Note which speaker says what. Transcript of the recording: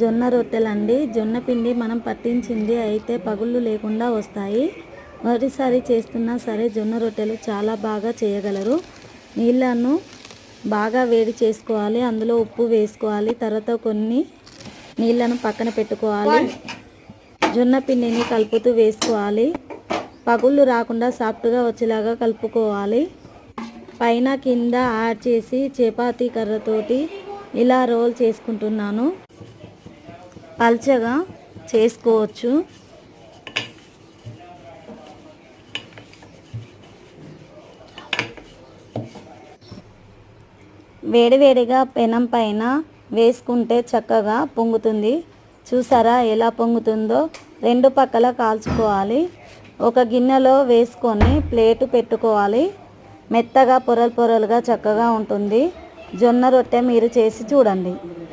Speaker 1: జొన్న రొట్టెలండి. జొన్న పిండి మనం పట్టించింది అయితే పగుళ్ళు లేకుండా వస్తాయి. మొదటిసారి చేస్తున్నా సరే జొన్న రొట్టెలు చాలా బాగా చేయగలరు. నీళ్ళను బాగా వేడి చేసుకోవాలి. అందులో ఉప్పు వేసుకోవాలి. తర్వాత కొన్ని నీళ్ళను పక్కన పెట్టుకోవాలి. జొన్న పిండిని కలుపుతూ వేసుకోవాలి. పగుళ్ళు రాకుండా సాఫ్ట్గా వచ్చేలాగా కలుపుకోవాలి. పైన కింద యాడ్ చేసి చపాతీ కర్రతోటి ఇలా రోల్ చేసుకుంటున్నాను. పల్చగా చేసుకోవచ్చు. వేడివేడిగా పెనం పైన వేసుకుంటే చక్కగా పొంగుతుంది. చూసారా ఎలా పొంగుతుందో? రెండు పక్కల కాల్చుకోవాలి. ఒక గిన్నెలో వేసుకొని ప్లేటు పెట్టుకోవాలి. మెత్తగా పొరలు పొరలుగా చక్కగా ఉంటుంది. జొన్న రొట్టె మీరు చేసి చూడండి.